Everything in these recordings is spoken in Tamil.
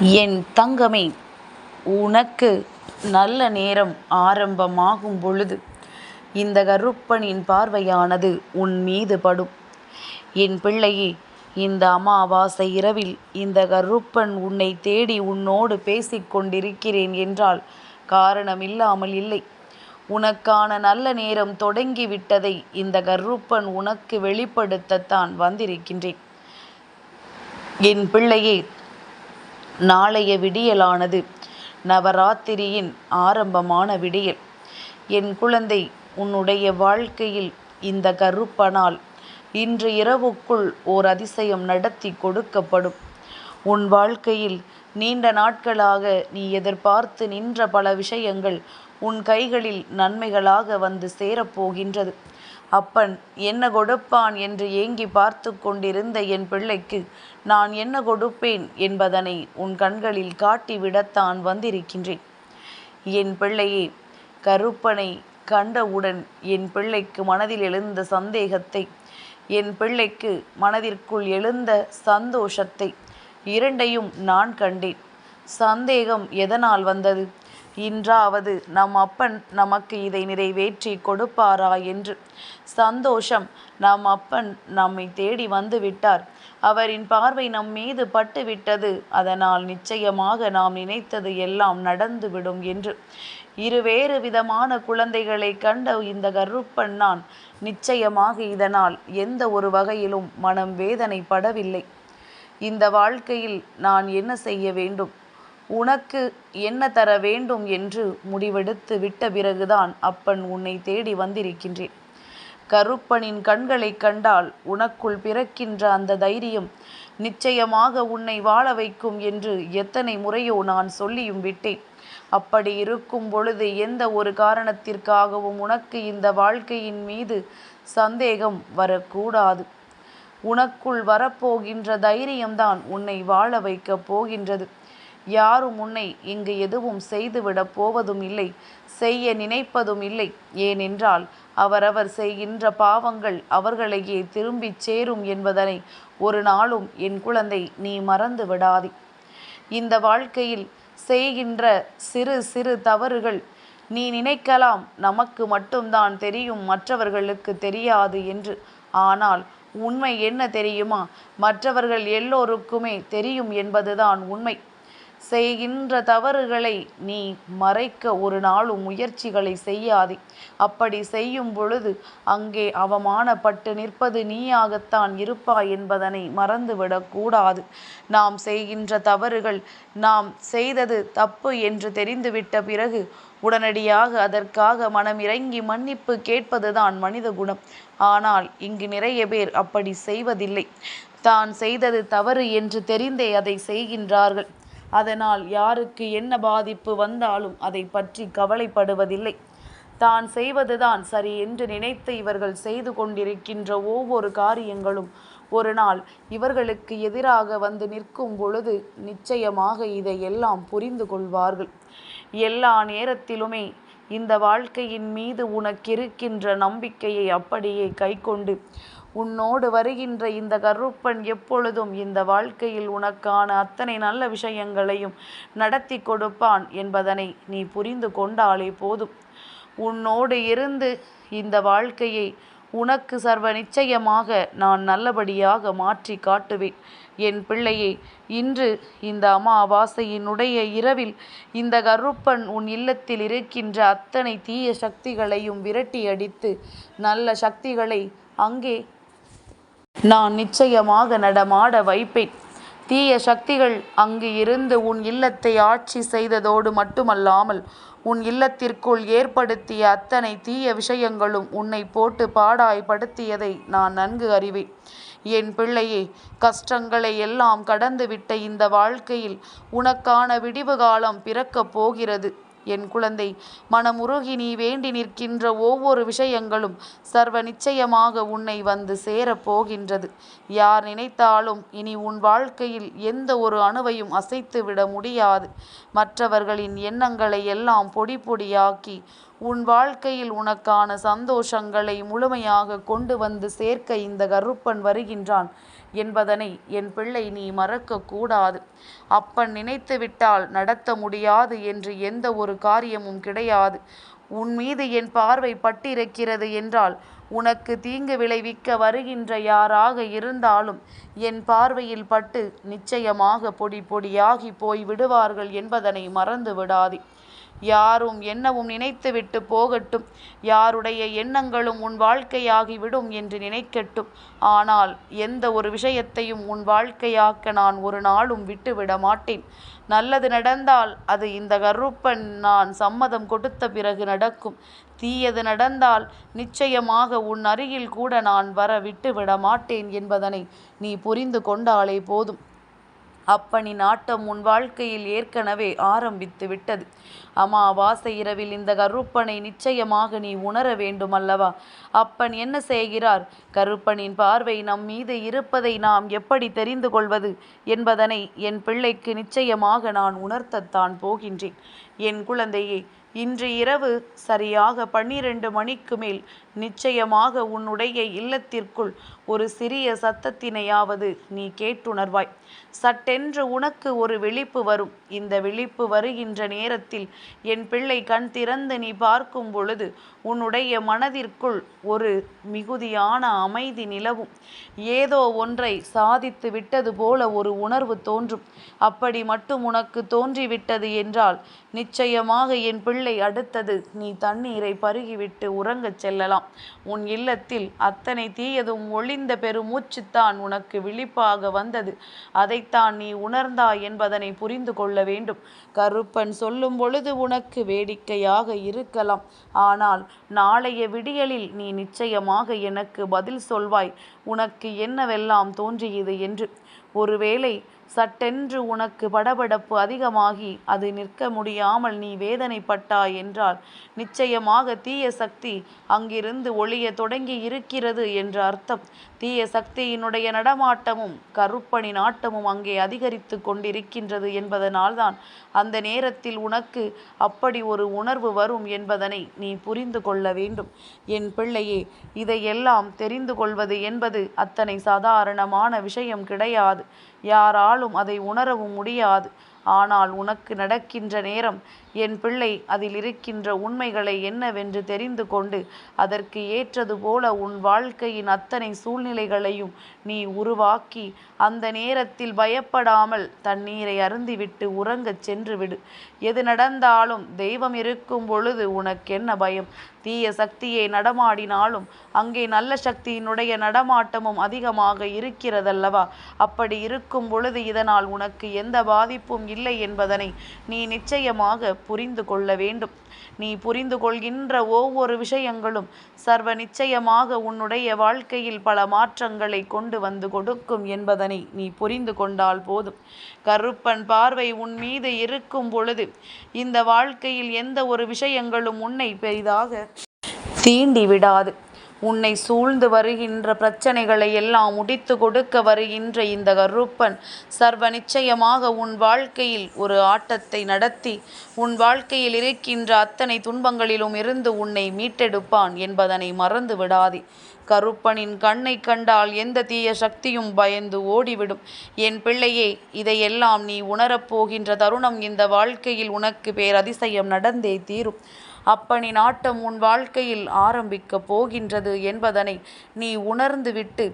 என் தங்கமே உனக்கு நல்ல நேரம் ஆரம்பமாகும் பொழுது இந்த கருப்பனின் பார்வையானது உன் மீது படும். என் பிள்ளையே இந்த அமாவாசை இரவில் இந்த கருப்பன் உன்னை தேடி உன்னோடு பேசிக்கொண்டிருக்கிறேன் என்றால் காரணமில்லாமல் இல்லை. உனக்கான நல்ல நேரம் தொடங்கிவிட்டதை இந்த கருப்பன் உனக்கு வெளிப்படுத்தத்தான் வந்திருக்கின்றேன். என் பிள்ளையே நாளைய விடியலானது. நவராத்திரியின் ஆரம்பமான விடியல். என் குழந்தை உன்னுடைய வாழ்க்கையில் இந்த கருப்பனால் இன்று இரவுக்குள் ஓர் அதிசயம் நடத்தி கொடுக்கப்படும். உன் வாழ்க்கையில் நீண்ட நாட்களாக நீ எதிர்பார்த்து நின்ற பல விஷயங்கள் உன் கைகளில் நன்மைகளாக வந்து சேரப்போகின்றது அப்பன் என்ன கொடுப்பான் என்று ஏங்கி பார்த்து கொண்டிருந்த என் பிள்ளைக்கு நான் என்ன கொடுப்பேன் என்பதனை உன் கண்களில் காட்டிவிடத்தான் வந்திருக்கின்றேன். என் பிள்ளையே கருப்பனை கண்டவுடன் என் பிள்ளைக்கு மனதில் எழுந்த சந்தேகத்தை என் பிள்ளைக்கு மனதிற்குள் எழுந்த சந்தோஷத்தை இரண்டையும் நான் கண்டேன். சந்தேகம் எதனால் வந்தது? இன்றாவது நம் அப்பன் நமக்கு இதை நிறைவேற்றி கொடுப்பாரா என்று. சந்தோஷம். நம் அப்பன் நம்மை தேடி வந்து விட்டார் அவரின் பார்வை நம் மீது பட்டுவிட்டது. அதனால் நிச்சயமாக நாம் நினைத்தது எல்லாம் நடந்துவிடும் என்று. இருவேறு விதமான குழந்தைகளை கண்ட இந்த கருப்பன் நான் நிச்சயமாக இதனால் எந்த ஒரு வகையிலும் மனம் வேதனைப்படவில்லை. இந்த வாழ்க்கையில் நான் என்ன செய்ய வேண்டும்? உனக்கு என்ன தர வேண்டும் என்று முடிவெடுத்து விட்ட பிறகுதான் அப்பன் உன்னை தேடி வந்திருக்கின்றேன். கருப்பனின் கண்களை கண்டால் உனக்குள் பிறக்கின்ற அந்த தைரியம் நிச்சயமாக உன்னை வாழ வைக்கும் என்று எத்தனை முறையோ நான் சொல்லியும் விட்டேன். அப்படி இருக்கும் பொழுது எந்த ஒரு காரணத்திற்காகவும் உனக்கு இந்த வாழ்க்கையின் மீது சந்தேகம் வரக்கூடாது. உனக்குள் வரப்போகின்ற தைரியம்தான் உன்னை வாழ வைக்கப் போகின்றது. யாரும் உன்னை இங்கு எதுவும் செய்துவிடப் போவதும் இல்லை செய்ய நினைப்பதும் இல்லை. ஏனென்றால் அவரவர் செய்கின்ற பாவங்கள் அவர்களையே திரும்பிச் சேரும் என்பதனை ஒரு நாளும் என் குழந்தை நீ மறந்து விடாதே. இந்த வாழ்க்கையில் செய்கின்ற சிறு சிறு தவறுகள் நீ நினைக்கலாம் நமக்கு மட்டும்தான் தெரியும் மற்றவர்களுக்கு தெரியாது என்று. ஆனால் உண்மை என்ன தெரியுமா? மற்றவர்கள் எல்லோருக்குமே தெரியும் என்பதுதான் உண்மை. செய்கின்ற தவறுகளை நீ மறைக்க ஒரு நாளும் முயற்சிகளை செய்யாதே. அப்படி செய்யும் பொழுது அங்கே அவமானப்பட்டு நிற்பது நீயாகத்தான் இருப்பாய் என்பதனை மறந்துவிடக்கூடாது நாம் செய்கின்ற தவறுகள் நாம் செய்தது தப்பு என்று தெரிந்துவிட்ட பிறகு உடனடியாக அதற்காக மனம் இறங்கி மன்னிப்பு கேட்பதுதான் மனித குணம். ஆனால் இங்கு நிறைய பேர் அப்படி செய்வதில்லை. தான் செய்தது தவறு என்று தெரிந்தே அதை செய்கின்றார்கள். அதனால் யாருக்கு என்ன பாதிப்பு வந்தாலும் அதை பற்றி கவலைப்படுவதில்லை. தான் செய்வதுதான் சரி என்று நினைத்து இவர்கள் செய்து கொண்டிருக்கின்ற ஒவ்வொரு காரியங்களும் ஒரு நாள் இவர்களுக்கு எதிராக வந்து நிற்கும் பொழுது நிச்சயமாக இதை எல்லாம் புரிந்து கொள்வார்கள். எல்லா நேரத்திலுமே இந்த வாழ்க்கையின் மீது உனக்கிருக்கின்ற நம்பிக்கையை அப்படியே கைக்கொண்டு உன்னோடு வருகின்ற இந்த கருப்பன் எப்பொழுதும் இந்த வாழ்க்கையில் உனக்கான அத்தனை நல்ல விஷயங்களையும் நடத்தி கொடுப்பான் என்பதனை நீ புரிந்து கொண்டாலே போதும். உன்னோடு இருந்து இந்த வாழ்க்கையை உனக்கு சர்வ நிச்சயமாக நான் நல்லபடியாக மாற்றி காட்டுவேன். என் பிள்ளையே இன்று இந்த அமாவாசையினுடைய இரவில் இந்த கருப்பன் உன் இல்லத்தில் இருக்கின்ற அத்தனை தீய சக்திகளையும் விரட்டி அடித்து நல்ல சக்திகளை அங்கே நான் நிச்சயமாக நடமாட வைப்பேன். தீய சக்திகள் அங்கு இருந்து உன் இல்லத்தை ஆட்சி செய்ததோடு மட்டுமல்லாமல் உன் இல்லத்திற்குள் ஏற்படுத்திய அத்தனை தீய விஷயங்களும் உன்னை போட்டு பாடாய்படுத்தியதை நான் நன்கு அறிவேன். என் பிள்ளையே கஷ்டங்களை எல்லாம் கடந்துவிட்ட இந்த வாழ்க்கையில் உனக்கான விடிவு காலம் பிறக்கப் போகிறது. என் குழந்தை மனமுருகி நீ வேண்டி நிற்கின்ற ஒவ்வொரு விஷயங்களும் சர்வ நிச்சயமாக உன்னை வந்து சேரப் போகின்றது. யார் நினைத்தாலும் இனி உன் வாழ்க்கையில் எந்த ஒரு அணுவையும் அசைத்து விட முடியாது. மற்றவர்களின் எண்ணங்களை எல்லாம் பொடி பொடியாக்கி உன் வாழ்க்கையில் உனக்கான சந்தோஷங்களை முழுமையாக கொண்டு வந்து சேர்க்க இந்த கருப்பன் வருகின்றான். என்பதனை என் பிள்ளை நீ மறக்கக்கூடாது. அப்பன் நினைத்துவிட்டால் நடத்த முடியாது என்று எந்த ஒரு காரியமும் கிடையாது. உன் மீது என் பார்வை பட்டிருக்கிறது என்றால் உனக்கு தீங்கு விளைவிக்க வருகின்ற யாராக இருந்தாலும் என் பார்வையில் பட்டு நிச்சயமாக பொடி பொடியாகி போய் விடுவார்கள் என்பதனை மறந்து விடாதே யாரும் என்னவும் நினைத்துவிட்டு போகட்டும். யாருடைய எண்ணங்களும் உன் வாழ்க்கையாகிவிடும் என்று நினைக்கட்டும். ஆனால் எந்த ஒரு விஷயத்தையும் உன் வாழ்க்கையாக்க நான் ஒரு நாளும் விட்டுவிட மாட்டேன். நல்லது நடந்தால் அது இந்த கருப்பன் நான் சம்மதம் கொடுத்த பிறகு நடக்கும். தீயது நடந்தால் நிச்சயமாக உன் அருகில் கூட நான் வர விட்டுவிட மாட்டேன் என்பதனை நீ புரிந்து கொண்டாலே போதும். அப்பனின் ஆட்டம் உன் வாழ்க்கையில் ஏற்கனவே ஆரம்பித்து விட்டது அமாவாசை இரவில் இந்த கருப்பனை நிச்சயமாக நீ உணர வேண்டும் அல்லவா அப்பன் என்ன செய்கிறார்? கருப்பனின் பார்வை நம் மீது இருப்பதை நாம் எப்படி தெரிந்து கொள்வது என்பதனை என் பிள்ளைக்கு நிச்சயமாக நான் உணர்த்தத்தான் போகின்றேன். என் குழந்தையே இன்று இரவு சரியாக பன்னிரண்டு மணிக்கு மேல் நிச்சயமாக உன்னுடைய இல்லத்திற்குள் ஒரு சிறிய சத்தத்தினையாவது நீ கேட்டுணர்வாய். சட்டென்று உனக்கு ஒரு விழிப்பு வரும். இந்த விழிப்பு வருகின்ற நேரத்தில் என் பிள்ளை கண் திறந்து நீ பார்க்கும் பொழுது உன்னுடைய மனதிற்குள் ஒரு மிகுதியான அமைதி நிலவும். ஏதோ ஒன்றை சாதித்து விட்டது போல ஒரு உணர்வு தோன்றும். அப்படி மட்டும் உனக்கு தோன்றிவிட்டது என்றால் நிச்சயமாக என் பிள்ளை அடுத்தது நீ தண்ணீரை பருகிவிட்டு உறங்கச் செல்லலாம். உன் இல்லத்தில் அத்தனை தீயதும் ஒளிந்த பெருமூச்சுத்தான் உனக்கு விழிப்பாக வந்தது. அதைத்தான் நீ உணர்ந்தாய் என்பதனை புரிந்து கொள்ள வேண்டும். கருப்பன் சொல்லும் பொழுது உனக்கு வேடிக்கையாக இருக்கலாம். ஆனால் நாளைய விடியலில் நீ நிச்சயமாக எனக்கு பதில் சொல்வாய். உனக்கு என்னவெல்லாம் தோன்றியது என்று. ஒருவேளை சட்டென்று உனக்கு படபடப்பு அதிகமாகி அது நிற்க முடியாமல் நீ வேதனைப்பட்டாய் என்றால் நிச்சயமாக தீய சக்தி அங்கிருந்து ஒளிய தொடங்கி இருக்கிறது என்ற அர்த்தம். தீய சக்தியினுடைய நடமாட்டமும் கருப்பணி நாட்டமும் அங்கே அதிகரித்து கொண்டிருக்கின்றது என்பதனால்தான் அந்த நேரத்தில் உனக்கு அப்படி ஒரு உணர்வு வரும் என்பதனை நீ புரிந்து கொள்ள வேண்டும். என் பிள்ளையே இதையெல்லாம் தெரிந்து கொள்வது என்பது அத்தனை சாதாரணமான விஷயம் கிடையாது. யாராலும் அதை உணரவும் முடியாது. ஆனால் உனக்கு நடக்கின்ற நேரம் என் பிள்ளை அதில் இருக்கின்ற உண்மைகளை என்னவென்று தெரிந்து கொண்டு அதற்கு ஏற்றது போல உன் வாழ்க்கையின் அத்தனை சூழ்நிலைகளையும் நீ உருவாக்கி அந்த நேரத்தில் பயப்படாமல் தண்ணீரை அருந்திவிட்டு உறங்கச் சென்று விடு. எது நடந்தாலும் தெய்வம் இருக்கும் பொழுது உனக்கென்ன பயம்? தீய சக்தியை நடமாடினாலும் அங்கே நல்ல சக்தியினுடைய நடமாட்டமும் அதிகமாக இருக்கிறதல்லவா? அப்படி இருக்கும் பொழுது இதனால் உனக்கு எந்த பாதிப்பும் இல்லை என்பதனை நீ நிச்சயமாக புரிந்து கொள்ள வேண்டும். நீ புரிந்து கொள்கின்ற ஒவ்வொரு விஷயங்களும் சர்வ நிச்சயமாக உன்னுடைய வாழ்க்கையில் பல மாற்றங்களை கொண்டு வந்து கொடுக்கும் என்பதனை நீ புரிந்து கொண்டால் போதும். கருப்பன் பார்வை உன் மீது இருக்கும் பொழுது இந்த வாழ்க்கையில் எந்த ஒரு விஷயங்களும் உன்னை பெரிதாக தீண்டி விடாது. உன்னை சூழ்ந்து வருகின்ற பிரச்சனைகளை எல்லாம் முடித்து கொடுக்க வருகின்ற இந்த கருப்பன் சர்வ நிச்சயமாக உன் வாழ்க்கையில் ஒரு ஆட்டத்தை நடத்தி உன் வாழ்க்கையில் இருக்கின்ற அத்தனை துன்பங்களிலும் இருந்து உன்னை மீட்டெடுப்பான் என்பதனை மறந்து விடாதே. கருப்பனின் கண்ணை கண்டால் எந்த தீய சக்தியும் பயந்து ஓடிவிடும். என் பிள்ளையே இதையெல்லாம் நீ உணரப்போகின்ற தருணம் இந்த வாழ்க்கையில் உனக்கு பேரதிசயம் நடந்தே தீரும். அப்பனி நாட்டம் உன் வாழ்க்கையில் ஆரம்பிக்கப் போகின்றது என்பதனை நீ உணர்ந்துவிட்டு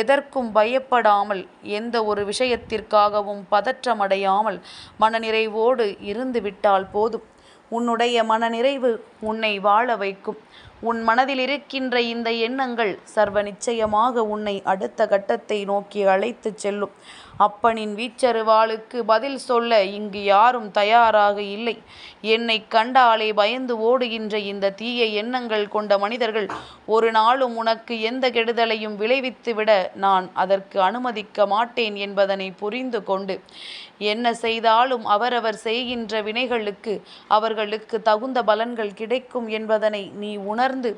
எதற்கும் பயப்படாமல் எந்த ஒரு விஷயத்திற்காகவும் பதற்றமடையாமல் மனநிறைவோடு இருந்துவிட்டால் போதும். உன்னுடைய மனநிறைவு உன்னை வாழ வைக்கும். உன் மனதில் இருக்கின்ற இந்த எண்ணங்கள் சர்வ நிச்சயமாக உன்னை அடுத்த கட்டத்தை நோக்கி அழைத்துச் செல்லும். அப்பனின் வீச்சருவாளுக்கு பதில் சொல்ல இங்கு யாரும் தயாராக இல்லை. என்னை கண்டாலே பயந்து ஓடுகின்ற இந்த தீய எண்ணங்கள் கொண்ட மனிதர்கள் ஒரு நாளும் உனக்கு எந்த கெடுதலையும் விளைவித்துவிட நான் அதற்கு அனுமதிக்க மாட்டேன் என்பதனை புரிந்து கொண்டு என்ன செய்தாலும் அவரவர் செய்கின்ற வினைகளுக்கு அவர்களுக்கு தகுந்த பலன்கள் கிடைக்கும் என்பதனை நீ உணர் உணர்ந்து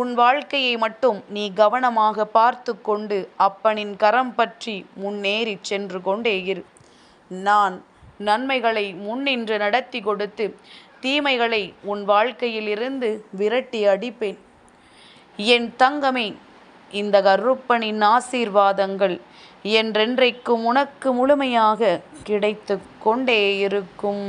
உன் வாழ்க்கையை மட்டும் நீ கவனமாக பார்த்து கொண்டு அப்பனின் கரம் பற்றி முன்னேறிச் சென்று கொண்டே இரு. நான் நன்மைகளை முன்னின்று நடத்தி கொடுத்து தீமைகளை உன் வாழ்க்கையிலிருந்து விரட்டி அடிப்பேன். என் தங்கமே இந்த கருப்பனின் ஆசீர்வாதங்கள் என்றென்றைக்கும் உனக்கு முழுமையாக கிடைத்து கொண்டே இருக்கும்.